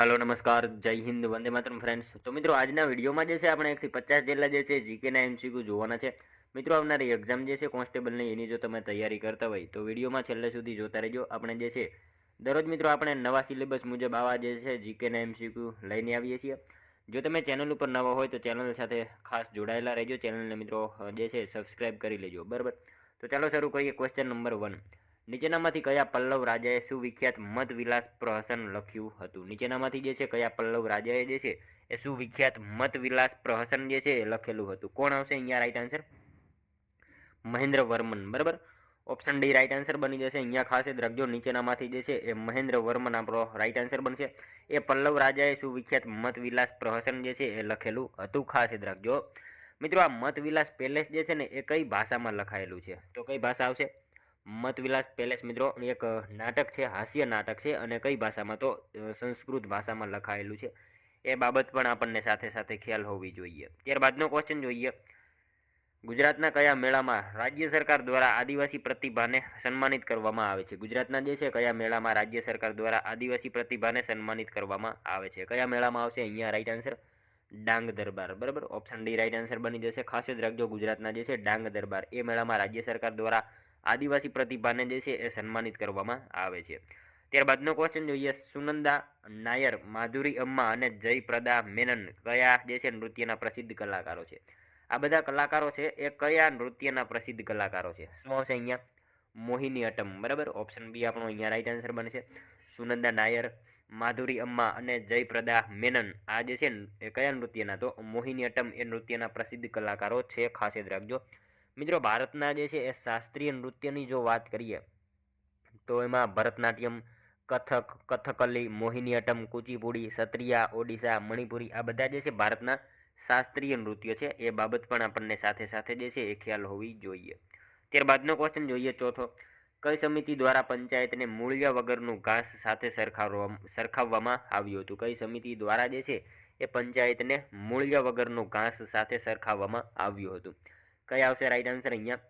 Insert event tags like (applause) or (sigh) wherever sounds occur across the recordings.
Hello, નમસ્કાર, જય Hind, Vande Mataram friends તો મિત્રો, આજના વિડીયોમાં જે છે, આપણે એકથી પચાસ જેટલા જે છે જીકેના એમસીક્યુ જોવાના છે. મિત્રો, આવનારી એક્ઝામ જે છે કોન્સ્ટેબલની એની જો તમે તૈયારી કરતા હોય, તો વિડીયોમાં છેલ્લે સુધી જોતા રહેજો. આપણે જે છે, દરરોજ મિત્રો, આપણે નવા સિલેબસ મુજબ આવા જે છે જીકેના એમસીક્યુ લઈને આવીએ છીએ. જો તમે ચેનલ ઉપર નવા હોય, તો ચેનલ સાથે ખાસ જોડાયેલા રહેજો. ચેનલને મિત્રો, જે છે સબસ્ક્રાઈબ કરી લેજો. બરાબર? તો ચાલો, શરૂ કરીએ ક્વેશ્ચન નંબર વન નીચેનામાંથી કયા પલ્લવ રાજાએ સુવિખ્યાત મતવિલાસ પ્રહસન લખ્યું હતું? નીચેનામાંથી જે છે, કયા પલ્લવ રાજાએ જે છે, એ સુવિખ્યાત મતવિલાસ પ્રહસન જે છે, એ લખેલું હતું. કોણ આવશે? અહીંયા રાઈટ આન્સર મહેન્દ્ર વર્મન બરાબર? ઓપ્શન ડી રાઈટ આન્સર બની જશે. અહીંયા ખાસ યાદ રાખજો, નીચેનામાંથી જે છે, એ મહેન્દ્ર વર્મન આપણો રાઈટ આન્સર બનશે. એ પલ્લવ રાજાએ સુવિખ્યાત મતવિલાસ પ્રહસન જે છે, એ લખેલું હતું. ખાસ યાદ રાખજો. મિત્રો, આ મતવિલાસ પેલેસ જે છે ને, એ કઈ ભાષામાં લખાયેલું છે? તો કઈ ભાષા આવશે? મતવિલાસ પેલેસ મિત્રો, એક નાટક છે, હાસ્ય નાટક છે અને કઈ ભાષામાં તો સંસ્કૃત ભાષામાં લખાયેલું છે. એ બાબત પણ આપણને સાથે સાથે ખ્યાલ હોવી જોઈએ. ત્યારબાદનો ક્વેશ્ચન જોઈએ. ગુજરાતના કયા મેળામાં રાજ્ય સરકાર દ્વારા આદિવાસી પ્રતિભાને સન્માનિત કરવામાં આવે છે? ગુજરાતના જે છે, કયા મેળામાં રાજ્ય સરકાર દ્વારા આદિવાસી પ્રતિભાને સન્માનિત કરવામાં આવે છે? કયા મેળામાં આવશે? અહીંયા રાઈટ આન્સર ડાંગ દરબાર. બરાબર? ઓપ્શન ડી રાઈટ આન્સર બની જશે. ખાસ જ રાખજો, ગુજરાતના જે છે, ડાંગ દરબાર. એ મેળામાં રાજ્ય સરકાર દ્વારા આદિવાસી પ્રતિભાને જે છે એ સન્માનિત કરવામાં આવે છે. ત્યારબાદનો ક્વેશ્ચન જોઈએ, સુનંદા નાયર, માધુરી અમ્મા અને જયપ્રદા મેનન કયા જે છે નૃત્યના પ્રસિદ્ધ કલાકારો છે? આ બધા કલાકારો છે એ કયા નૃત્યના પ્રસિદ્ધ કલાકારો છે? શું આવશે અહીંયા? મોહિની અટમ બરાબર? ઓપ્શન બી આપણો અહીંયા રાઈટ આન્સર બનશે. સુનંદા નાયર, માધુરી અમ્મા અને જયપ્રદા મેનન આ જે છે એ કયા નૃત્યના? તો મોહિની અટમ એ નૃત્યના પ્રસિદ્ધ કલાકારો છે, ખાસ યાદ રાખજો. મિત્રો, ભારતના જે છે એ શાસ્ત્રીય નૃત્યની જો વાત કરીએ, તો એમાં ભરતનાટ્યમ, કથક, કથકલી મોહિનીઅટ્ટમ કુચીપુડી સત્રિયા ઓડિશા, મણિપુરી આ બધા જે છે ભારતના શાસ્ત્રીય નૃત્ય છે, એ બાબત પણ આપણને સાથે સાથે જે છે એ ખ્યાલ હોવી જોઈએ. ત્યારબાદનો ક્વેશ્ચન જોઈએ ચોથો. કઈ સમિતિ દ્વારા પંચાયતને મૂળિયા વગરનું ઘાસ સાથે સરખાવવા સરખાવવામાં આવ્યું હતું? કઈ સમિતિ દ્વારા જે છે એ પંચાયતને મૂળિયા વગરનું ઘાસ સાથે સરખાવવામાં આવ્યું હતું? કઈ આવશે? રાઈટ આન્સર અહીંયા.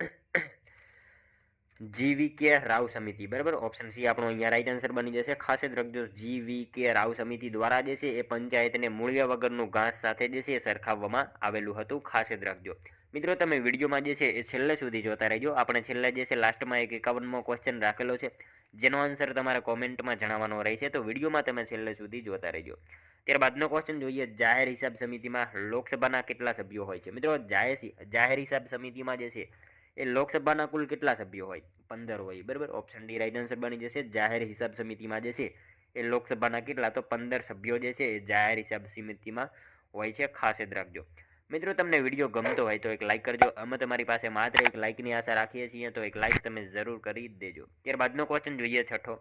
(coughs) જીવી કે રાવ સમિતિ. બરાબર? ઓપ્શન સી આપણો અહીંયા રાઈટ આન્સર બની જશે. ખાસ જ રાખજો જીવી કે રાવ સમિતિ દ્વારા જે છે, એ પંચાયતને મૂળિયા વગરનું ઘાસ સાથે જે છે સરખાવવામાં આવેલું હતું. ખાસ જ રાખજો. મિત્રો, તમે વિડીયોમાં જે છે, એ છેલ્લે સુધી જોતા રહેજો. આપણે છેલ્લે જે છે, લાસ્ટમાં એક એકાવનમો ક્વેશ્ચન રાખેલો છે. જેનો આન્સર તમારે કોમેન્ટમાં જણાવવાનો રહેશે. તો વિડીયોમાં તમે છેલ્લે સુધી જોતા રહેજો. ત્યારબાદનો ક્વેશ્ચન જોઈએ. જાહેર હિસાબ સમિતિમાં લોકસભાના કેટલા સભ્યો હોય છે? મિત્રો, જાહેર જાહેર હિસાબ સમિતિમાં જે છે, એ લોકસભાના કુલ કેટલા સભ્યો હોય? પંદર હોય, બરાબર? ઓપ્શન ડી રાઇટ આન્સર બની જશે જાહેર હિસાબ સમિતિમાં જે છે, એ લોકસભાના કેટલા? તો પંદર સભ્યો જે છે, એ જાહેર હિસાબ સમિતિમાં હોય છે. ખાસ યાદ રાખજો. મિત્રો, તમને વીડિયો ગમતો હોય તો એક લાઇક કરજો. અમે તમારી પાસે માત્ર એક લાઇકની આશા રાખીએ છીએ. તો એક લાઇક તમે જરૂર કરી દેજો. ત્યારબાદનો ક્વેશ્ચન જોઈએ, છઠ્ઠો.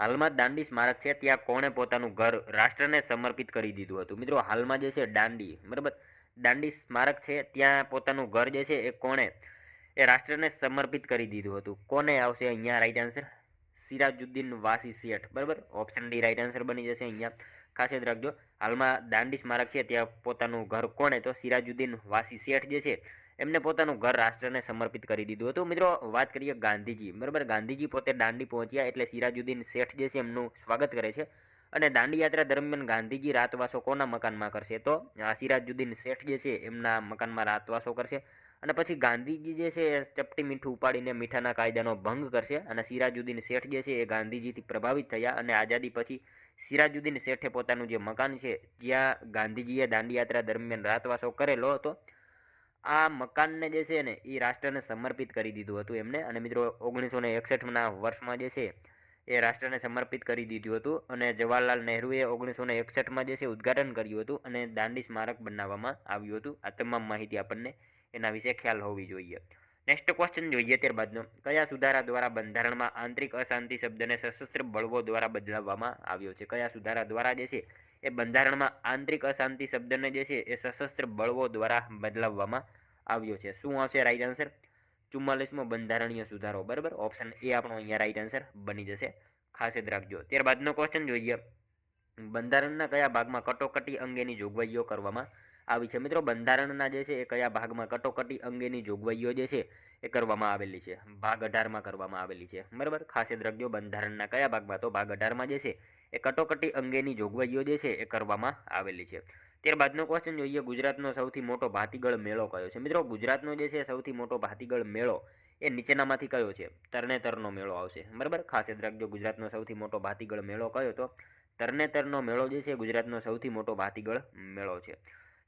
હાલમાં દાંડી સ્મારક છે, ત્યાં કોણે પોતાનું ઘર રાષ્ટ્રને સમર્પિત કરી દીધું હતું. મિત્રો, હાલમાં જે છે દાંડી, બરાબર? દાંડી સ્મારક છે, ત્યાં પોતાનું ઘર જે છે, એ કોણે, એ રાષ્ટ્રને સમર્પિત કરી દીધું હતું. કોને આવશે અહીંયા? રાઈટ આન્સર સિરાજુદ્દીન વાસી શેઠ, બરાબર? ઓપ્શન ડી રાઈટ આન્સર બની જશે અહીંયા. ખાસ યાદ રાખજો. હાલમાં દાંડી સ્મારક છે, ત્યાં પોતાનું ઘર કોણે? તો સિરાજુદ્દીન વાસી શેઠ જે છે એમને પોતાનું ઘર રાષ્ટ્રને સમર્પિત કરી દીધું હતું. મિત્રો, વાત કરીએ ગાંધીજી. બરાબર, ગાંધીજી પોતે દાંડી પહોંચ્યા એટલે સિરાજુદ્દીન શેઠ જે છે એમનું સ્વાગત કરે છે. અને દાંડી યાત્રા દરમિયાન ગાંધીજી રાતવાસો કોના મકાનમાં કરશે? તો સિરાજુદ્દીન શેઠ જે છે એમના મકાનમાં રાતવાસો કરશે. અને પછી ગાંધીજી જે છે ચપટી મીઠું ઉપાડીને મીઠાના કાયદાનો ભંગ કરશે અને સિરાજુદ્દીન શેઠ જે છે એ ગાંધીજીથી પ્રભાવિત થયા અને આઝાદી પછી સિરાજુદ્દીન શેઠે પોતાનું જે મકાન છે, જ્યાં ગાંધીજીએ દાંડી યાત્રા દરમિયાન રાતવાસો કરેલો હતો આ મકાનને જે છે ને, એ રાષ્ટ્રને સમર્પિત કરી દીધું હતું એમને. અને મિત્રો ઓગણીસો ને એકસઠના વર્ષમાં જે છે, એ રાષ્ટ્રને સમર્પિત કરી દીધું હતું. અને જવાહરલાલ નહેરુએ ઓગણીસો ને એકસઠમાં જે છે, ઉદ્ઘાટન કર્યું હતું અને દાંડી સ્મારક બનાવવામાં આવ્યું હતું. આ તમામ માહિતી આપણને એના વિશે ખ્યાલ હોવી જોઈએ. નેક્સ્ટ ક્વેશ્ચન જોઈએ ત્યારબાદનો. કયા સુધારા દ્વારા બંધારણમાં આંતરિક અશાંતિ શબ્દને સશસ્ત્ર બળવો દ્વારા બદલાવવામાં આવ્યો છે? કયા સુધારા દ્વારા જે છે એ બંધારણમાં આંતરિક અશાંતિ શબ્દને જે છે એ સશસ્ત્ર બળવો દ્વારા બદલાવવામાં આવ્યો છે. શું આવશે? રાઈટ આન્સર ચુમ્માલીસમો બંધારણીય સુધારો, બરાબર? ઓપ્શન એ આપણો અહીંયા રાઈટ આન્સર બની જશે. ખાસ યાદ રાખજો. ત્યારબાદનો ક્વેશ્ચન જોઈએ. બંધારણના કયા ભાગમાં કટોકટી અંગેની જોગવાઈઓ કરવામાં આવી છે? મિત્રો, બંધારણના જે છે એ કયા ભાગમાં કટોકટી અંગેની જોગવાઈઓ જે છે એ કરવામાં આવેલી છે? ભાગ અઢારમાં કરવામાં આવેલી છે. બરાબર? ખાસ યાદ રાખજો. બંધારણના કયા ભાગમાં? તો ભાગ અઢારમાં જે છે એ કટોકટી અંગેની જોગવાઈઓ જે છે એ કરવામાં આવેલી છે. ત્યારબાદનો ક્વેશ્ચન જોઈએ, ગુજરાતનો સૌથી મોટો ભાતીગળ મેળો કયો છે? મિત્રો, ગુજરાતનો જે છે સૌથી મોટો ભાતીગળ મેળો એ નીચેનામાંથી કયો છે? તરણેતરનો મેળો આવશે. બરાબર? ખાસ યાદ રાખજો, ગુજરાતનો સૌથી મોટો ભાતીગળ મેળો કયો તો? તરણેતરનો મેળો જે છે ગુજરાતનો સૌથી મોટો ભાતીગળ મેળો છે.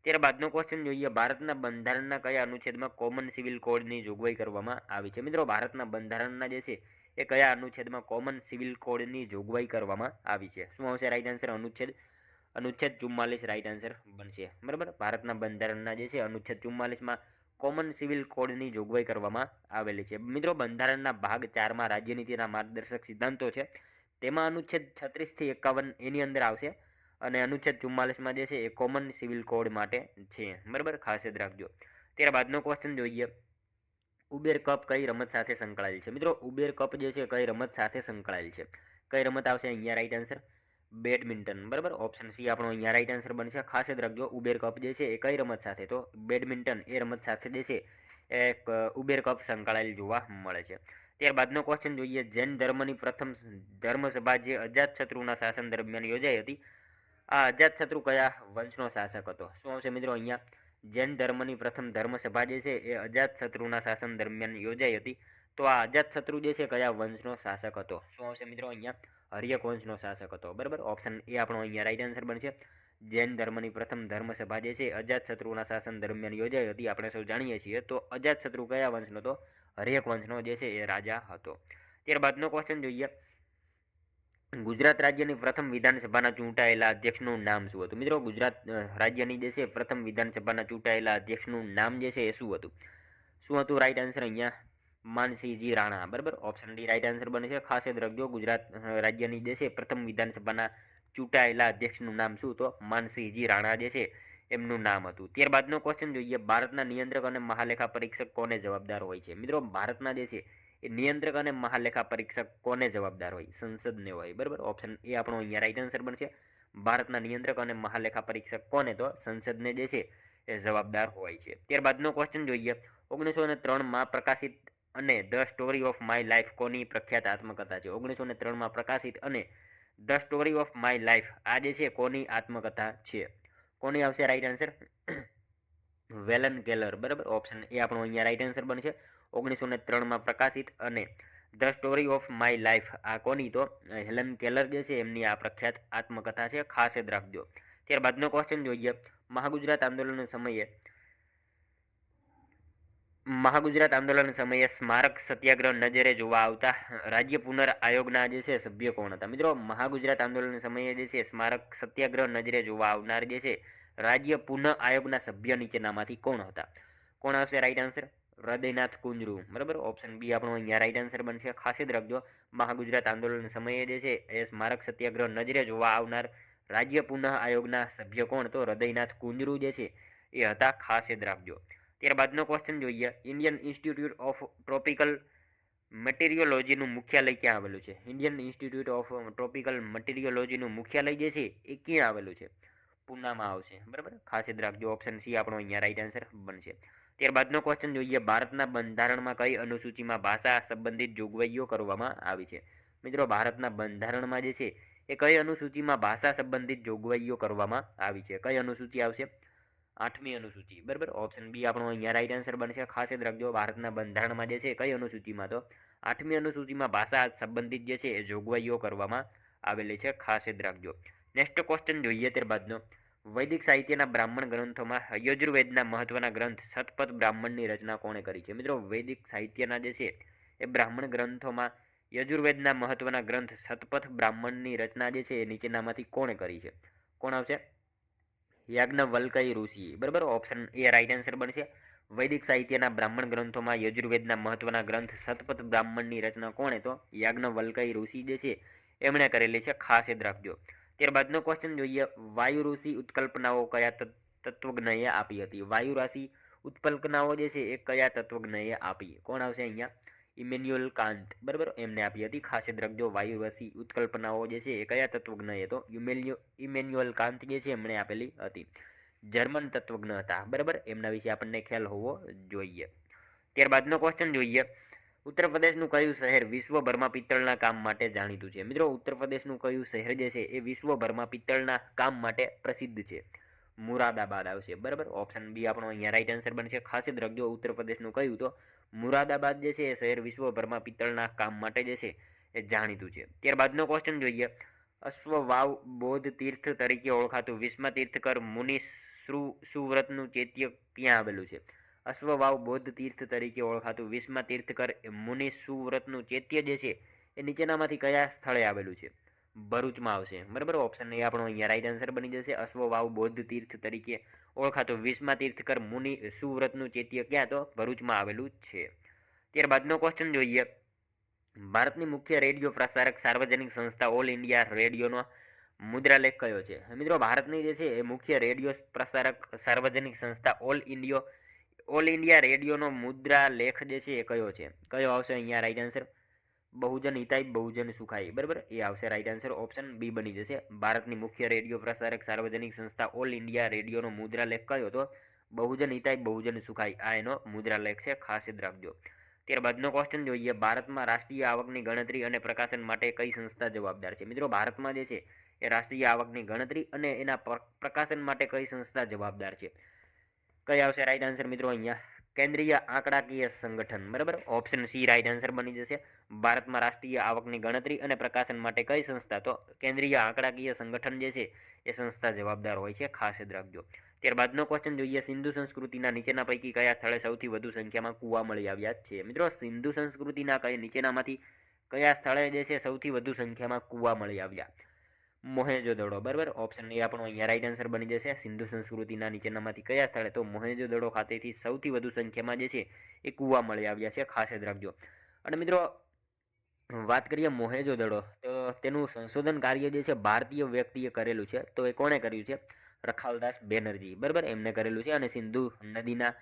ત્યારબાદનો ક્વેશ્ચન જોઈએ, ભારતના બંધારણના કયા અનુચ્છેદમાં કોમન સિવિલ કોડની જોગવાઈ કરવામાં આવી છે? મિત્રો, ભારતના બંધારણના જે છે એ કયા અનુચ્છેદમાં કોમન સિવિલ કોડની જોગવાઈ કરવામાં આવી છે? શું આવશે? રાઈટ આન્સર અનુચ્છેદ અનુચ્છેદ ચુમ્માલીસ રાઈટ આન્સર બનશે. બરાબર? ભારતના બંધારણના જે છે, અનુચ્છેદ ચુમ્માલીસમાં કોમન સિવિલ કોડની જોગવાઈ કરવામાં આવેલી છે. મિત્રો, બંધારણના ભાગ ચારમાં રાજ્યનીતિના માર્ગદર્શક સિદ્ધાંતો છે. તેમાં અનુચ્છેદ છત્રીસથી એકાવન એની અંદર આવશે અને અનુચ્છેદ ચુમ્માલીસમાં જે છે, એ કોમન સિવિલ કોડ માટે છે. બરાબર? ખાસ યાદ રાખજો. ત્યારબાદનો ક્વેશ્ચન જોઈએ. ઉબેર કપ કઈ રમત સાથે સંકળાયેલ છે? મિત્રો, ઉબેર કપ જે છે, કઈ રમત સાથે સંકળાયેલ છે? કઈ રમત આવશે અહીંયા રાઈટ આન્સર બેડમિન્ટન. બરાબર? ઓપ્શન સી આપણો અહીંયા રાઈટ આન્સર બનશે. ખાસ યાદ રાખજો, ઉબેર કપ જે છે, એ કઈ રમત સાથે? તો બેડમિન્ટન એ રમત સાથે જે છે, એ ઉબેર કપ સંકળાયેલ જોવા મળે છે. ત્યારબાદનો ક્વેશ્ચન જોઈએ. જૈન ધર્મની પ્રથમ ધર્મસભા જે અજાતશત્રુના શાસન દરમિયાન યોજાઈ હતી. આ અજાતશત્રુ કયા વંશનો શાસક હતો? શું આવશે મિત્રો અહીંયા? જૈન ધર્મની પ્રથમ ધર્મસભા જે છે એ અજાતશત્રુના શાસન દરમિયાન યોજાઈ હતી. તો આ અજાતશત્રુ જે છે કયા વંશનો શાસક હતો? શું આવશે મિત્રો અહીંયા? હર્યક વંશનો શાસક હતો. બરાબર? ઓપ્શન એ આપણો અહીંયા રાઈટ આન્સર બનશે. જૈન ધર્મની પ્રથમ ધર્મસભા જે છે અજાતશત્રુના શાસન દરમિયાન યોજાઈ હતી. આપણે સૌ જાણીએ છીએ. તો અજાતશત્રુ કયા વંશનો તો હર્યક વંશનો જે છે એ રાજા હતો. ત્યારબાદનો ક્વેશ્ચન જોઈએ. ગુજરાત રાજ્યની પ્રથમ વિધાનસભાના ચૂંટાયેલા અધ્યક્ષનું નામ શું હતું? મિત્રો, ગુજરાત રાજ્યની જે છે પ્રથમ વિધાનસભાના ચૂંટાયેલા અધ્યક્ષનું નામ જે છે એ શું હતું? શું હતું? રાઈટ આન્સર અહીંયા માનસિંહજી રાણા. બરાબર? ઓપ્શન ડી રાઈટ આન્સર બને છે. ખાસ યાદ રાખજો, ગુજરાત રાજ્યની જે છે પ્રથમ વિધાનસભાના ચૂંટાયેલા અધ્યક્ષનું નામ શું તો માનસિંહજી રાણા જે છે એમનું નામ હતું. ત્યારબાદનો ક્વેશ્ચન જોઈએ. ભારતના નિયંત્રક અને મહાલેખા પરીક્ષક કોને જવાબદાર હોય છે? મિત્રો, ભારતના જે છે એ નિયંત્રક અને મહાલેખા પરીક્ષક કોને જવાબદાર હોય? સંસદને હોય, બરાબર? ઓપ્શન એ આપણો અહીંયા રાઈટ આન્સર બનશે. ભારતના નિયંત્રક અને મહાલેખા પરીક્ષક કોને? તો સંસદને જે છે એ જવાબદાર હોય છે. ત્યારબાદનો ક્વેશ્ચન જોઈએ. ઓગણીસો ને ત્રણમાં પ્રકાશિત અને The Story of My Life કોની પ્રખ્યાત આત્મકથા છે? ઓગણીસો ને ત્રણમાં પ્રકાશિત અને The Story of My Life આ જે છે કોની આત્મકથા છે? કોની આવશે? રાઈટ આન્સર (coughs) વેલન કેલર, બરાબર? ઓપ્શન એ આપણો અહીંયા રાઈટ આન્સર બનશે. ઓગણીસો ને ત્રણમાં પ્રકાશિત અને the story of my life. આ કોની તો? હેલન કેલર જે છે, એમની આ પ્રખ્યાત આત્મકથા છે, ખાસ યાદ રાખજો. ત્યારબાદનો ક્વેશ્ચન જોઈએ. મહાગુજરાત આંદોલન સમયે મહાગુજરાત આંદોલન સમયે સ્મારક સત્યાગ્રહ નજરે જોવા આવતા રાજ્ય પુનર આયોગના જે છે, સભ્ય કોણ હતા? મિત્રો, મહાગુજરાત આંદોલન સમયે જે છે, સ્મારક સત્યાગ્રહ નજરે જોવા આવનાર જે છે, રાજ્ય પુનઃ આયોગના સભ્ય નીચેનામાંથી કોણ હતા? કોણ આવશે? રાઈટ આન્સર હૃદયનાથ કુંજરુ, બરાબર? ઓપ્શન બી આપણો અહીંયા રાઈટ આન્સર બનશે. ખાસ યાદ રાખજો, મહાગુજરાત આંદોલન સમયે જે છે, એ સ્મારક સત્યાગ્રહ નજરે જોવા આવનાર રાજ્ય પુનઃ આયોગના સભ્ય કોણ તો હૃદયનાથ કુંજરુ જે છે, એ હતા. ખાસ યાદ રાખજો. ત્યારબાદનો ક્વેશ્ચન જોઈએ. ઇન્ડિયન ઇન્સ્ટિટ્યૂટ ઓફ ટ્રોપિકલ મટીરિયોલોજીનું મુખ્યાલય ક્યાં આવેલું છે? ઇન્ડિયન ઇન્સ્ટિટ્યૂટ ઓફ ટ્રોપિકલ મટીરિયોલોજીનું મુખ્યાલય જે છે, એ ક્યાં આવેલું છે? પૂનામાં આવશે. બરાબર? ખાસ યાદ રાખજો. ઓપ્શન સી આપણો અહીંયા રાઈટ આન્સર બનશે. ત્યારબાદનો ક્વેશ્ચન જોઈએ. ભારતના બંધારણમાં કઈ અનુસૂચિમાં ભાષા સંબંધિત જોગવાઈઓ કરવામાં આવી છે? મિત્રો, ભારતના બંધારણમાં જે છે, એ કઈ અનુસૂચિમાં ભાષા સંબંધિત જોગવાઈઓ કરવામાં આવી છે? કઈ અનુસૂચિ આવશે? આઠમી અનુસૂચિ. બરાબર? ઓપ્શન બી આપણો અહીંયા રાઈટ આન્સર બનશે. ખાસ યાદ રાખજો, ભારતના બંધારણમાં જે છે કઈ અનુસૂચિમાં તો? આઠમી અનુસૂચિમાં ભાષા સંબંધિત જે છે, એ જોગવાઈઓ કરવામાં આવેલી છે. ખાસ યાદ રાખજો. નેક્સ્ટ ક્વેશ્ચન જોઈએ ત્યારબાદનો. વૈદિક સાહિત્યના બ્રાહ્મણ ગ્રંથોમાં યજુર્વેદના મહત્વના ગ્રંથ સતપથ બ્રાહ્મણની રચના કોણે કરી છે? મિત્રો, વૈદિક સાહિત્યના જે છે, એ બ્રાહ્મણ ગ્રંથોમાં યજુર્વેદના મહત્વના ગ્રંથ સતપથ બ્રાહ્મણની રચના જે છે, એ નીચેનામાંથી કોણે કરી છે? કોણ આવશે? યાજ્ઞવલ્કય ઋષિ. બરાબર? ઓપ્શન એ રાઈટ આન્સર બનશે. વૈદિક સાહિત્યના બ્રાહ્મણ ગ્રંથોમાં યજુર્વેદના મહત્વના ગ્રંથ સતપથ બ્રાહ્મણની રચના કોણે? તો યાજ્ઞવલ્કય ઋષિ જે છે, એમણે કરેલી છે, ખાસ યાદ રાખજો. ત્યારબાદનો ક્વેશ્ચન જોઈએ. વાયુ ઋષિ ઉત્કલ્પનાઓ કયા તત્વજ્ઞએ આપી હતી? વાયુ રાશિ ઉત્કલ્પનાઓ જે છે એ કયા તત્વજ્ઞએ આપી? કોણ આવશે અહીંયા? ઇમેન્યુઅલ કાંત બરાબર? એમને આપી હતી. ખાસ યાદ રાખજો વાયુ રાશિ ઉત્કલ્પનાઓ જે છે એ કયા તત્વજ્ઞએ તો ઇમેન્યુ, ઇમેન્યુઅલ કાંત જે છે એમણે આપેલી હતી. જર્મન તત્વજ્ઞ હતા. બરાબર? એમના વિશે આપણને ખ્યાલ હોવો જોઈએ. ત્યારબાદનો ક્વેશ્ચન જોઈએ. ઉત્તર પ્રદેશનું કયું શહેર વિશ્વભરમાં પિત્તળના કામ માટે જાણીતું છે? મિત્રો ઉત્તર પ્રદેશનું કયું શહેર જે છે એ વિશ્વભરમાં પિત્તળના કામ માટે પ્રસિદ્ધ છે? મુરાદાબાદ આવશે. બરાબર? ઓપ્શન બી આપણો અહીંયા રાઈટ આન્સર બનશે. ખાસ જ રાખજો ઉત્તર પ્રદેશનું કહ્યું તો મુરાદાબાદ જે છે એ શહેર વિશ્વભરમાં પિત્તળના કામ માટે જે છે એ જાણીતું છે. ત્યારબાદનો ક્વેશ્ચન જોઈએ. અશ્વવાવ બૌદ્ધ તીર્થ તરીકે ઓળખાતું વિશ્વ તીર્થકર મુનિ સુવ્રતનું ચૈત્ય ક્યાં આવેલું છે? અશ્વવાવ બૌદ્ધ તીર્થ તરીકે ઓળખાતું વિશ્વમાં તીર્થકર મુનિ સુવ્રતનું ચૈત્ય જે છે, એ નીચેનામાંથી કયા સ્થળે આવેલું છે? ભરૂચમાં આવશે. બરાબર? ઓપ્શન એ આપણો અહીંયા રાઈટ આન્સર બની જશે. અશ્વવાવ બૌદ્ધ તીર્થ તરીકે ઓળખાતું વિશ્વ તીર્થકર મુનિ સુવ્રતનું ચૈત્ય ક્યાં? તો ભરૂચમાં આવેલું છે. ત્યારબાદનો ક્વેશ્ચન જોઈએ. ભારતની મુખ્ય રેડિયો પ્રસારક સાર્વજનિક સંસ્થા ઓલ ઇન્ડિયા રેડિયોનો મુદ્રાલેખ કયો છે? મિત્રો, ભારતની જે છે, એ મુખ્ય રેડિયો પ્રસારક સાર્વજનિક સંસ્થા ઓલ ઇન્ડિયો ઓલ ઇન્ડિયા રેડિયોનો મુદ્રા લેખ જે છે એ કયો છે? કયો આવશે અહીંયા રાઈટ આન્સર બહુજન હિતાઈ બહુજન સુખાય. બરાબર? એ આવશે રાઈટ આન્સર ઓપ્શન બી બની જશે. ભારતની મુખ્ય રેડિયો પ્રસારક, સાર્વજનિક સંસ્થા ઓલ ઇન્ડિયા રેડિયોનો મુદ્રા લેખ કયો તો? બહુજન હિતાઈ બહુજન સુખાઈ આ એનો મુદ્રા લેખ છે. ખાસ યાદ રાખજો. ત્યારબાદનો ક્વેશ્ચન જોઈએ. ભારતમાં રાષ્ટ્રીય આવકની ગણતરી અને પ્રકાશન માટે કઈ સંસ્થા જવાબદાર છે? મિત્રો, ભારતમાં જે છે એ રાષ્ટ્રીય આવકની ગણતરી અને એના પ્રકાશન માટે કઈ સંસ્થા જવાબદાર છે? કઈ આવશે રાઈટ આન્સર મિત્રો અહીંયા? કેન્દ્રીય આંકડાકીય સંગઠન, બરાબર? ઓપ્શન સી રાઈટ આન્સર બની જશે. ભારતમાં રાષ્ટ્રીય આવકની ગણતરી અને પ્રકાશન માટે કઈ સંસ્થા? તો કેન્દ્રીય આંકડાકીય સંગઠન જે છે, એ સંસ્થા જવાબદાર હોય છે, ખાસ યાદ રાખજો. ત્યારબાદનો ક્વેશ્ચન જોઈએ. સિંધુ સંસ્કૃતિના નીચેના પૈકી કયા સ્થળે સૌથી વધુ સંખ્યામાં કૂવા મળી આવ્યા છે? મિત્રો, સિંધુ સંસ્કૃતિના કઈ નીચેનામાંથી કયા સ્થળે જે છે, સૌથી વધુ સંખ્યામાં કૂવા મળી આવ્યા? મોહેજો દડો, બરાબર? ઓપ્શન એ આપણો અહીંયા રાઈટ આન્સર બની જશે. સિંધુ સંસ્કૃતિના નીચેનામાંથી કયા સ્થળે તો મોહેજો દડો ખાતેથી સૌથી વધુ સંખ્યામાં જે છે એ કૂવા મળી આવ્યા છે. ખાસ યાદ રાખજો. અને મિત્રો, વાત કરીએ મોહેજો દડો, તો તેનું સંશોધન કાર્ય જે છે ભારતીય વ્યક્તિએ કરેલું છે. તો એ કોણે કર્યું છે? રખાલદાસ બેનર્જી, બરાબર? એમને કરેલું છે. અને સિંધુ નદીના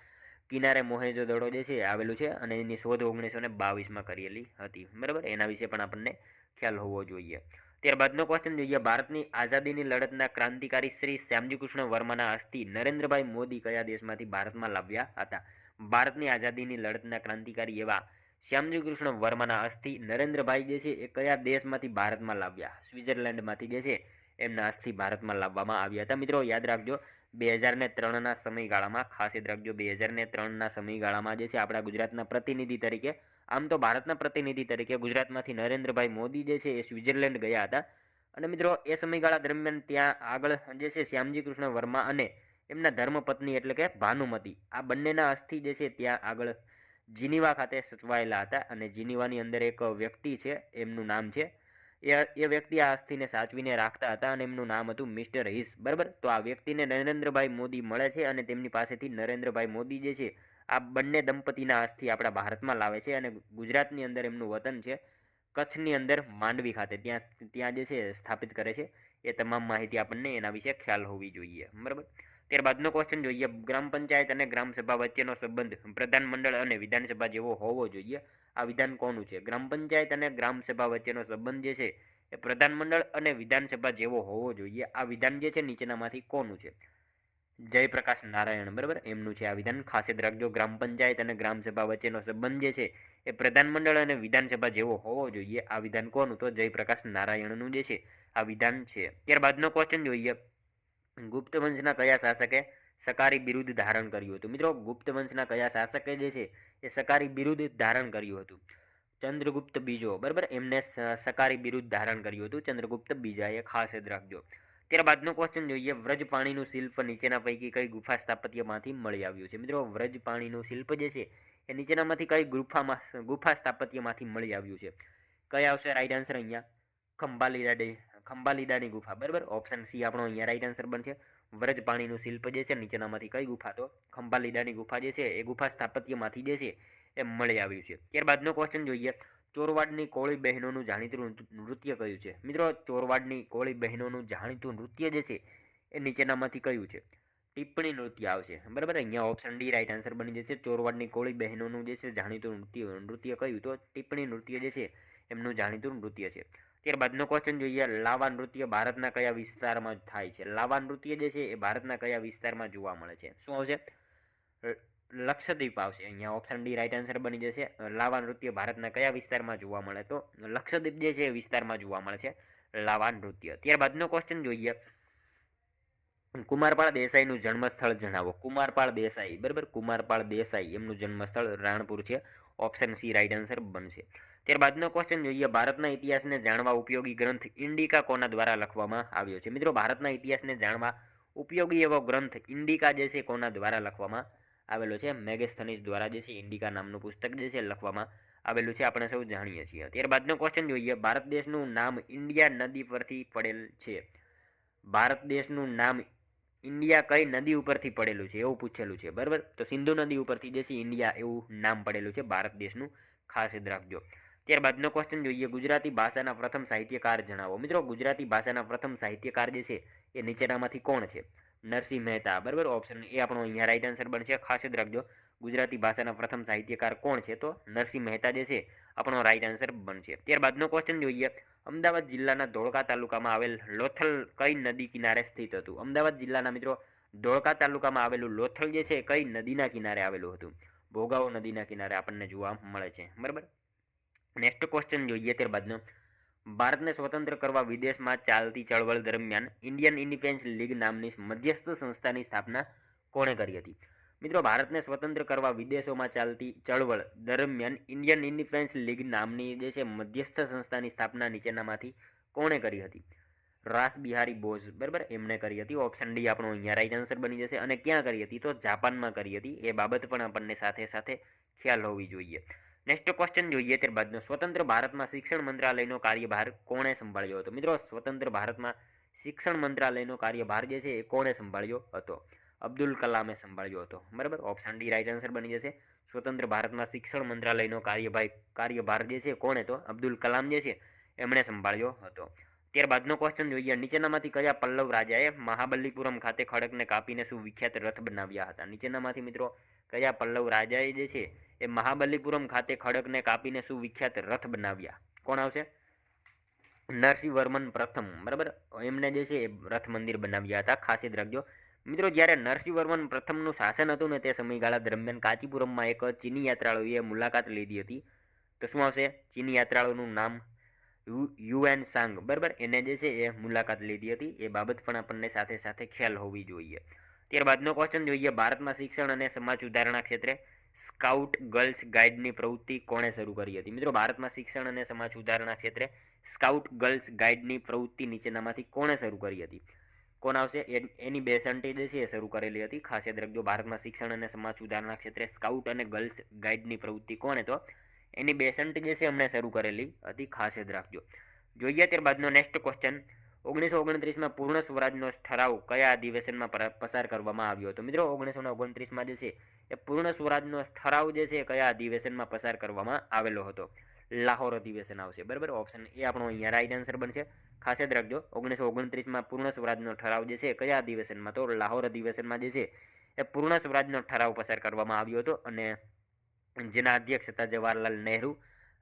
કિનારે મોહેજો દડો જે છે આવેલું છે અને એની શોધ ઓગણીસો ને બાવીસમાં કરેલી હતી, બરાબર? એના વિશે પણ આપણને ખ્યાલ હોવો જોઈએ. ત્યારબાદનો ક્વેશ્ચન જોઈએ. ભારતની આઝાદીની લડતના ક્રાંતિકારી શ્રી શ્યામજી કૃષ્ણ વર્માના અસ્થિ નરેન્દ્રભાઈ મોદી કયા દેશમાંથી ભારતમાં લાવ્યા હતા? ભારતની આઝાદીની લડતના ક્રાંતિકારી એવા શ્યામજી કૃષ્ણ વર્માના અસ્થિ નરેન્દ્રભાઈ જે છે એ કયા દેશમાંથી ભારતમાં લાવ્યા? સ્વિટ્ઝરલેન્ડમાંથી જે છે એમના અસ્થિ ભારતમાં લાવવામાં આવ્યા હતા. મિત્રો, યાદ રાખજો, બે હજાર ને ત્રણના સમયગાળામાં, ખાસ યાદ રાખજો, બે હજાર ને ત્રણના સમયગાળામાં જે છે આપણા ગુજરાતના પ્રતિનિધિ તરીકે આમ તો ભારતના પ્રતિનિધિ તરીકે ગુજરાતમાંથી નરેન્દ્રભાઈ મોદી જે છે એ સ્વિટ્ઝરલેન્ડ ગયા હતા. અને મિત્રો, એ સમયગાળા દરમિયાન ત્યાં આગળ જે છે શ્યામજી કૃષ્ણ વર્મા અને એમના ધર્મપત્ની એટલે કે ભાનુમતી, આ બંનેના અસ્થિ જે છે ત્યાં આગળ જીનીવા ખાતે સચવાયેલા હતા અને જીનીવાની અંદર એક વ્યક્તિ છે, એમનું નામ છે, એ એ વ્યક્તિ આ અસ્થિને સાચવીને રાખતા હતા અને એમનું નામ હતું મિસ્ટર હિસ, બરાબર? તો આ વ્યક્તિને નરેન્દ્રભાઈ મોદી મળે છે અને તેમની પાસેથી નરેન્દ્રભાઈ મોદી જે છે આ બંને દંપતીના અસ્થિ આપણા ભારતમાં લાવે છે અને ગુજરાતની અંદર એમનું વતન છે, કચ્છની અંદર માંડવી ખાતે. ત્યાં ત્યાં જે છે સ્થાપિત કરે છે. એ તમામ માહિતી આપણને એના વિશે ખ્યાલ હોવી જોઈએ. બરાબર? ત્યારબાદનો ક્વેશ્ચન જોઈએ. ગ્રામ પંચાયત અને ગ્રામ સભા વચ્ચેનો સંબંધ પ્રધાનમંડળ અને વિધાનસભા જેવો હોવો જોઈએ. આ વિધાન કોનું છે? ગ્રામ પંચાયત અને ગ્રામ સભા વચ્ચેનો સંબંધ જે છે એ પ્રધાનમંડળ અને વિધાનસભા જેવો હોવો જોઈએ. આ વિધાન જે છે નીચેનામાંથી કોનું છે? જયપ્રકાશ નારાયણ, બરાબર? એમનું છે આ વિધાન ખાસ યાદ રાખજો, ગ્રામ પંચાયત અને ગ્રામસભા વચ્ચેનો સંબંધ જે છે, એ પ્રધાનમંડળ અને વિધાનસભા જેવો હોવો જોઈએ. આ વિધાન કોનું? તો જયપ્રકાશ નારાયણનું જે છે, આ વિધાન છે. ત્યારબાદનો ક્વેશ્ચન જોઈએ. ગુપ્ત વંશના કયા શાસકે સકારી બિરુદ ધારણ કર્યું હતું? મિત્રો, ગુપ્ત વંશના કયા શાસકે જે છે, એ સકારી બિરુદ ધારણ કર્યું હતું? ચંદ્રગુપ્ત બીજો, બરાબર? એમને સકારી બિરુદ ધારણ કર્યું હતું. ચંદ્રગુપ્ત બીજાએ ખાસ યાદ રાખજો. ત્યારબાદનો ક્વેશ્ચન જોઈએ. વ્રજપાણીનું શિલ્પ નીચેના પૈકી કઈ ગુફા સ્થાપત્યમાંથી મળી આવ્યું છે? મિત્રો વ્રજપાણીનું શિલ્પ જે છે, એ નીચેનામાંથી કઈ ગુફામાં ગુફા સ્થાપત્યમાંથી મળી આવ્યું છે? કયા આવશે? રાઈટ આન્સર અહીંયા. ખંભાલીડા ખંભાલીડાની ગુફા. બરાબર? ઓપ્શન સી આપણો અહીંયા રાઈટ આન્સર બનશે. વ્રજપાણીનું શિલ્પ જે છે, નીચેનામાંથી કઈ ગુફા? તો ખંભાલીડાની ગુફા જે છે, એ ગુફા સ્થાપત્યમાંથી જે છે, એ મળી આવ્યું છે. ત્યારબાદનો ક્વેશ્ચન જોઈએ. ચોરવાડની કોળી બહેનોનું જાણીતું નૃત્ય કયું છે? મિત્રો, ચોરવાડની કોળી બહેનોનું જાણીતું નૃત્ય જે છે, એ નીચેનામાંથી કયું છે? ટિપ્પણી નૃત્ય આવશે. બરાબર? અહીંયા ઓપ્શન ડી રાઈટ આન્સર બની જશે. ચોરવાડની કોળી બહેનોનું જે છે, જાણીતું નૃત્ય નૃત્ય કયું? તો ટિપ્પણી નૃત્ય જે છે, એમનું જાણીતું નૃત્ય છે. ત્યારબાદનો ક્વેશ્ચન જોઈએ, લાવા નૃત્ય ભારતના કયા વિસ્તારમાં થાય છે? લાવા નૃત્ય જે છે, એ ભારતના કયા વિસ્તારમાં જોવા મળે છે? શું આવશે? લક્ષદ્વીપ આવશે. અહીંયા ઓપ્શન ડી રાઈટ આન્સર બની જશે. લાવા નૃત્ય ભારતના કયા વિસ્તારમાં જોવા મળે તો? લક્ષદ્વીપ જે છે એ વિસ્તારમાં જોવા મળે છે. લાવા નૃત્ય. ત્યારબાદનો ક્વેશ્ચન જોઈએ. કુમારપાળ દેસાઈનું જન્મસ્થળ જણાવો. કુમારપાળ દેસાઈ. બરાબર? કુમારપાળ દેસાઈ. એમનું જન્મસ્થળ રાણપુર છે. ઓપ્શન સી રાઈટ આન્સર બનશે. ત્યારબાદનો ક્વેશ્ચન જોઈએ. ભારતના ઇતિહાસને જાણવા ઉપયોગી ગ્રંથ ઇન્ડિકા કોના દ્વારા લખવામાં આવ્યો છે? મિત્રો, ભારતના ઇતિહાસને જાણવા ઉપયોગી એવો ગ્રંથ ઇન્ડિકા જે છે કોના દ્વારા લખવામાં આવેલો છે મેગેસ્થનીસ દ્વારા, જે છે ઇન્ડિકા નામનું પુસ્તક જે છે લખવામાં આવેલું છે, આપણે સૌ જાણીએ છીએ. ત્યારબાદનો ક્વેશ્ચન જોઈએ. ભારત દેશનું નામ ઇન્ડિયા નદી પરથી પડેલ છે. ભારત દેશનું નામ ઇન્ડિયા કઈ નદી ઉપરથી પડેલું છે? એવું પૂછેલું છે. બરાબર? તો સિંધુ નદી ઉપરથી જે છે ઇન્ડિયા, એવું નામ પડેલું છે ભારત દેશનું. ખાસ યાદ રાખજો. ત્યારબાદનો ક્વેશ્ચન જોઈએ. ગુજરાતી ભાષાના પ્રથમ સાહિત્યકાર જણાવો. મિત્રો, ગુજરાતી ભાષાના પ્રથમ સાહિત્યકાર જે છે એ નીચેનામાંથી કોણ છે? નરસિંહ મહેતા. બરાબર? ઓપ્શન એ આપણો અહીંયા રાઈટ આન્સર બનશે. ખાસ યાદ રાખજો, ગુજરાતી ભાષાના પ્રથમ સાહિત્યકાર કોણ છે? તો નરસિંહ મહેતા જે છે, આપણો રાઈટ આન્સર બનશે. ત્યારબાદનો ક્વેશ્ચન જોઈએ. અમદાવાદ જિલ્લાના ધોળકા તાલુકામાં આવેલ લોથલ કઈ નદી કિનારે સ્થિત હતું? અમદાવાદ જિલ્લાના મિત્રો, ધોળકા તાલુકામાં આવેલું લોથલ જે છે, કઈ નદીના કિનારે આવેલું હતું? ભોગાવો નદીના કિનારે આપણને જોવા મળે છે. બરાબર? નેક્સ્ટ ક્વેશ્ચન જોઈએ ત્યારબાદનો. ભારતને સ્વતંત્ર કરવા વિદેશમાં ચાલતી ચળવળ દરમિયાન ઇન્ડિયન ઇન્ડિપેન્ડન્સ લીગ નામની મધ્યસ્થ સંસ્થાની સ્થાપના કોણે કરી હતી? મિત્રો, ભારતને સ્વતંત્ર કરવા વિદેશોમાં ચાલતી ચળવળ દરમિયાન ઇન્ડિયન ઇન્ડિપેન્ડન્સ લીગ નામની જે છે મધ્યસ્થ સંસ્થાની સ્થાપના નીચેનામાંથી કોણે કરી હતી? રાસ બિહારી બોઝ, બરાબર? એમણે કરી હતી. ઓપ્શન ડી આપણો અહીંયા રાઈટ આન્સર બની જશે. અને ક્યાં કરી હતી? તો જાપાનમાં કરી હતી. એ બાબત પણ આપણને સાથે સાથે ખ્યાલ હોવી જોઈએ. નેક્સ્ટ ક્વેશ્ચન જોઈએ ત્યારબાદનો સ્વતંત્ર ભારતમાં શિક્ષણ મંત્રાલયનો કાર્યભાર કોણે સંભાળ્યો હતો? મિત્રો, સ્વતંત્ર ભારતમાં શિક્ષણ મંત્રાલયનો કાર્યભાર જે છે એ કોણે સંભાળ્યો હતો? અબ્દુલ કલામે સંભાળ્યો હતો. બરાબર? ઓપ્શન ડી રાઇટ આન્સર બની જશે. સ્વતંત્ર ભારતમાં શિક્ષણ મંત્રાલયનો કાર્યભાર કાર્યભાર જે છે કોણે તો? અબ્દુલ કલામ જે છે એમણે સંભાળ્યો હતો. ત્યારબાદનો ક્વેશ્ચન જોઈએ. નીચેનામાંથી કયા પલ્લવ રાજાએ મહાબલીપુરમ ખાતે ખડકને કાપીને સુવિખ્યાત રથ બનાવ્યા હતા? નીચેનામાંથી મિત્રો, કયા પલ્લવ રાજાએ જે છે એ મહાબલીપુરમ ખાતે ખડકને કાપીને સુવિખ્યાત રથ બનાવ્યા. કોણ આવશે? નરસિંહવર્મન પ્રથમ. બરાબર? એમને જે છે એ રથ મંદિર બનાવ્યા હતા. ખાસ યાદ રાખજો. મિત્રો, જ્યારે નરસિંહવર્મન પ્રથમનું શાસન હતું ને તે સમયગાળા દરમિયાન કાંચીપુરમમાં એક ચીની યાત્રાળુએ મુલાકાત લીધી હતી. તો શું આવશે? ચીની યાત્રાળુનું નામ યુએન સાંગ. બરાબર? એને જે છે એ મુલાકાત લીધી હતી. એ બાબત પણ આપણને સાથે સાથે ખ્યાલ હોવી જોઈએ. ત્યારબાદનો ક્વેશ્ચન જોઈએ. ભારતમાં શિક્ષણ અને સમાજ સુધારણા ક્ષેત્રે સ્કાઉટ ગર્લ્સ ગાઈડની પ્રવૃત્તિ કોણે શરૂ કરી હતી? મિત્રો, ભારતમાં શિક્ષણ અને સમાજ સુધારણા ક્ષેત્રે સ્કાઉટ ગર્લ્સ ગાઈડની પ્રવૃત્તિ નીચેનામાંથી કોણે શરૂ કરી હતી? કોણ આવશે? એની બે સેન્ટેજ છે એ શરૂ કરેલી હતી. ખાસ યાદ રાખજો, ભારતમાં શિક્ષણ અને સમાજ સુધારણા ક્ષેત્રે સ્કાઉટ અને ગર્લ્સ ગાઈડની પ્રવૃત્તિ કોણે તો એની બેસન્ટ જે છે એમણે શરૂ કરેલી હતી. ખાસ યાદ રાખજો. જોઈએ ત્યારબાદનો નેક્સ્ટ ક્વેશ્ચન ઓગણીસો ઓગણત્રીસમાં પૂર્ણ સ્વરાજનો ઠરાવ કયા અધિવેશનમાં પસાર કરવામાં આવ્યો હતો? મિત્રો ઓગણીસો ઓગણત્રીસમાં જે છે, એ પૂર્ણ સ્વરાજનો ઠરાવ જે છે કયા અધિવેશનમાં પસાર કરવામાં આવેલો હતો? લાહોર અધિવેશન આવશે, બરાબર? ઓપ્શન એ આપણો અહીંયા રાઈટ આન્સર બનશે. ખાસ યાદ રાખજો ઓગણીસો ઓગણત્રીસમાં પૂર્ણ સ્વરાજનો ઠરાવ જે છે કયા અધિવેશનમાં તો લાહોર અધિવેશનમાં જે છે, એ પૂર્ણ સ્વરાજનો ઠરાવ પસાર કરવામાં આવ્યો હતો અને જેના અધ્યક્ષ હતા જવાહરલાલ નહેરુ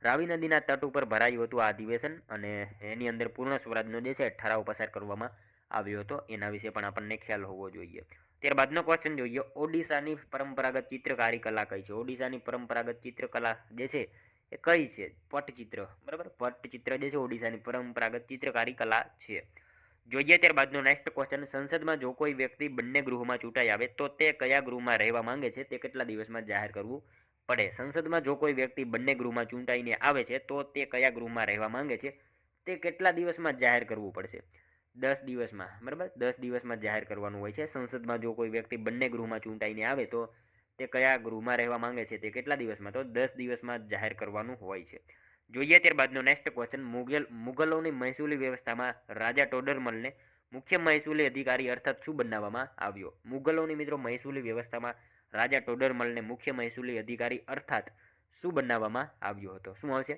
રાવી નદીના તટ ઉપર ભરાયું હતું આ અધિવેશન અને એની અંદર પૂર્ણ સ્વરાજનો જે છે ઠરાવ પસાર કરવામાં આવ્યો હતો. એના વિશે પણ આપણને ખ્યાલ હોવો જોઈએ. ત્યારબાદનો ક્વેશ્ચન જોઈએ. ઓડિશાની પરંપરાગત ચિત્રકારી કલા કઈ છે? ઓડિશાની પરંપરાગત ચિત્રકલા જે છે એ કઈ છે? પટચિત્ર. બરાબર? પટચિત્ર જે છે ઓડિશાની પરંપરાગત ચિત્રકારી કલા છે. જોઈએ ત્યારબાદનો નેક્સ્ટ ક્વેશ્ચન સંસદમાં જો કોઈ વ્યક્તિ બંને ગૃહમાં ચૂંટાઈ આવે તો તે કયા ગૃહમાં રહેવા માંગે છે? તે કેટલા દિવસમાં જાહેર કરવું? પડે. સંસદમાં જો કોઈ વ્યક્તિ બંને ગૃહમાં ચૂંટાઈને આવે છે, તો તે કયા ગૃહમાં રહેવા માંગે છે? તે કેટલા દિવસમાં જાહેર કરવું પડશે? દસ દિવસમાં, બરાબર? દસ દિવસમાં જાહેર કરવાનું હોય છે. સંસદમાં જો કોઈ વ્યક્તિ બંને ગૃહમાં ચૂંટાઈને આવે, તો તે કયા ગૃહમાં રહેવા માંગે છે તે કેટલા દિવસમાં? તો દસ દિવસમાં જાહેર કરવાનું હોય છે. જોઈએ ત્યારબાદનો નેક્સ્ટ ક્વેશ્ચન મુગલ મુગલોની મહેસૂલી વ્યવસ્થામાં રાજા ટોડરમલને મુખ્ય મહેસૂલી અધિકારી અર્થાત શું બનાવવામાં આવ્યો? મુગલોની મિત્રો મહેસૂલી વ્યવસ્થામાં રાજા ટોડરમલને મુખ્ય મહેસૂલી અધિકારી અર્થાત શું બનાવવામાં આવ્યો હતો? શું આવશે?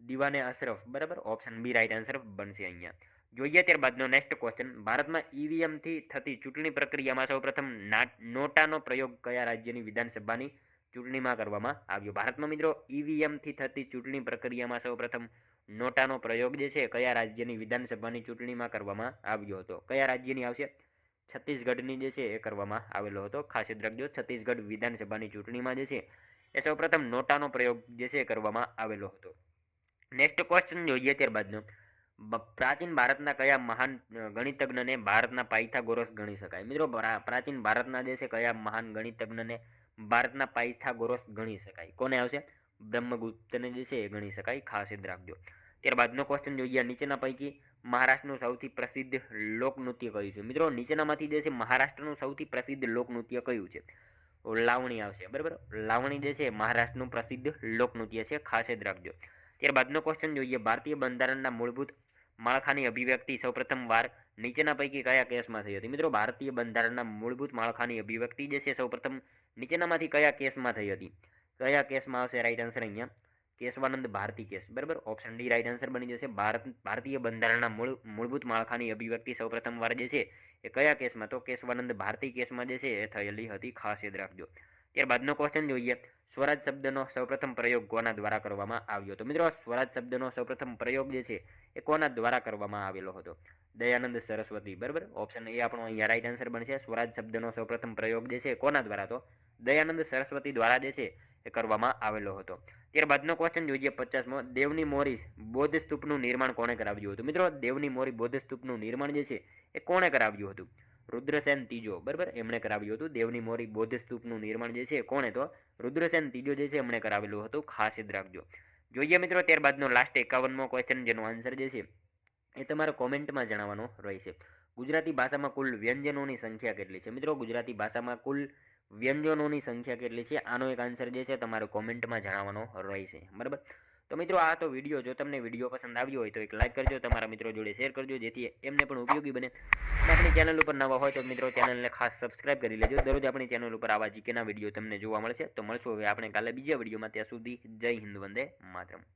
દીવાને અશરફ બરાબર? ઓપ્શન બી રાઈટ આન્સર બનશે અહીંયા. જોઈએ ત્યારબાદનો નેક્સ્ટ ક્વેશ્ચન ભારતમાં ઈવીએમથી થતી ચૂંટણી પ્રક્રિયામાં સૌપ્રથમ નોટાનો પ્રયોગ કયા રાજ્યની વિધાનસભાની ચૂંટણીમાં કરવામાં આવ્યો? ભારતમાં મિત્રો ઈવીએમથી થતી ચૂંટણી પ્રક્રિયામાં સૌપ્રથમ નોટાનો પ્રયોગ જે છે, કયા રાજ્યની વિધાનસભાની ચૂંટણીમાં કરવામાં આવ્યો હતો? કયા રાજ્યની આવશે? છત્તીસગઢની જે છે એ કરવામાં આવેલો હતો. ખાસ યાદ રાખજો, છત્તીસગઢ વિધાનસભાની ચૂંટણીમાં જે છે એ સૌપ્રથમ નોટાનો પ્રયોગ જે છે એ કરવામાં આવેલો હતો. નેક્સ્ટ ક્વેશ્ચન જોઈએ ત્યારબાદનો. પ્રાચીન ભારતના કયા મહાન ગણિતજ્ઞને ભારતના પાયથાગોરસ ગણી શકાય? મિત્રો પ્રાચીન ભારતના જે છે કયા મહાન ગણિતજ્ઞને ભારતના પાયથાગોરસ ગણી શકાય? કોને આવશે? બ્રહ્મગુપ્તને જે છે એ ગણી શકાય. ખાસ યાદ રાખજો. ત્યારબાદનો ક્વેશ્ચન જોઈએ, નીચેના પૈકી મહારાષ્ટ્રનું સૌથી પ્રસિદ્ધ લોકનૃત્ય કયું છે? મિત્રો, નીચેનામાંથી જે છે, મહારાષ્ટ્રનું સૌથી પ્રસિદ્ધ લોકનૃત્ય કયું છે? લાવણી આવશે, બરાબર? લાવણી જે છે, મહારાષ્ટ્રનું પ્રસિદ્ધ લોકનૃત્ય છે, ખાસ યાદ રાખજો. ત્યારબાદનો ક્વેશ્ચન જોઈએ, ભારતીય બંધારણના મૂળભૂત માળખાની અભિવ્યક્તિ સૌપ્રથમ વાર નીચેના પૈકી કયા કેસમાં થઈ હતી? મિત્રો, ભારતીય બંધારણના મૂળભૂત માળખાની અભિવ્યક્તિ જે છે, સૌપ્રથમ નીચેનામાંથી કયા કેસમાં થઈ હતી? કયા કેસમાં આવશે? રાઈટ આન્સર અહીંયા. કેશવાનંદ ભારતી કેસ. બરાબર? ઓપ્શન ડી રાઈટ આન્સર બની જશે. ભારત, ભારતીય બંધારણના મૂળ, મૂળભૂત માળખાની અભિવ્યક્તિ સૌપ્રથમ વાર જે છે, એ કયા કેસમાં? તો કેશવાનંદ ભારતી કેસમાં જે છે, એ થયેલી હતી. ખાસ યાદ રાખજો. ત્યારબાદનો ક્વેશ્ચન જોઈએ. સ્વરાજ શબ્દનો સૌપ્રથમ પ્રયોગ કોના દ્વારા કરવામાં આવ્યો તો મિત્રો સ્વરાજ શબ્દનો સૌપ્રથમ પ્રયોગ જે છે, એ કોના દ્વારા કરવામાં આવેલો હતો? દયાનંદ સરસ્વતી. બરાબર? ઓપ્શન એ આપણો અહીંયા રાઈટ આન્સર બનશે. સ્વરાજ શબ્દનો સૌપ્રથમ પ્રયોગ જે છે કોના દ્વારા? તો દયાનંદ સરસ્વતી દ્વારા જે છે એ કરવામાં આવેલો હતો. ત્યારબાદનો ક્વેશ્ચન જોઈએ પચાસમો. દેવની મોરી બૌદ્ધ સ્તૂપનું નિર્માણ કોણે કરાવ્યું હતું? મિત્રો, દેવની મોરી બૌદ્ધ સ્તૂપનું નિર્માણ જે છે, એ કોણે કરાવ્યું હતું? રુદ્રસેન ત્રીજો, બરાબર? એમણે કરાવ્યું હતું. દેવની મોરી બૌદ્ધ સ્તૂપનું નિર્માણ જે છે કોણે? તો રુદ્રસેન ત્રીજો જે છે, એમણે કરાવેલું હતું. ખાસ યાદ રાખજો. જોઈએ મિત્રો, ત્યારબાદનો લાસ્ટ એકાવનમો ક્વેશ્ચન જેનો આન્સર જે છે, એ તમારે કોમેન્ટમાં જણાવવાનો રહેશે. ગુજરાતી ભાષામાં કુલ વ્યંજનોની સંખ્યા કેટલી છે? મિત્રો, ગુજરાતી ભાષામાં કુલ વ્યંજનોની સંખ્યા કેટલી છે? આનો એક આન્સર જે છે તમારે કોમેન્ટમાં જણાવવાનો રહેશે. બરાબર? તો મિત્રો, આ તો વીડિયો જો તમને વીડિયો પસંદ આવ્યો હોય તો એક લાઇક કરજો, તમારા મિત્રો જોડે શેર કરજો, જેથી એમને પણ ઉપયોગી બને. આપણી ચેનલ ઉપર નવા હોય તો મિત્રો ચેનલને ખાસ સબસ્ક્રાઇબ કરી લેજો. દરરોજ આપણી ચેનલ ઉપર આવા જીકેના વીડિયો તમને જોવા મળશે. તો મળશું હવે આપણે કાલે બીજા વિડીયોમાં ત્યાં સુધી જય હિન્દ, વંદે માતરમ.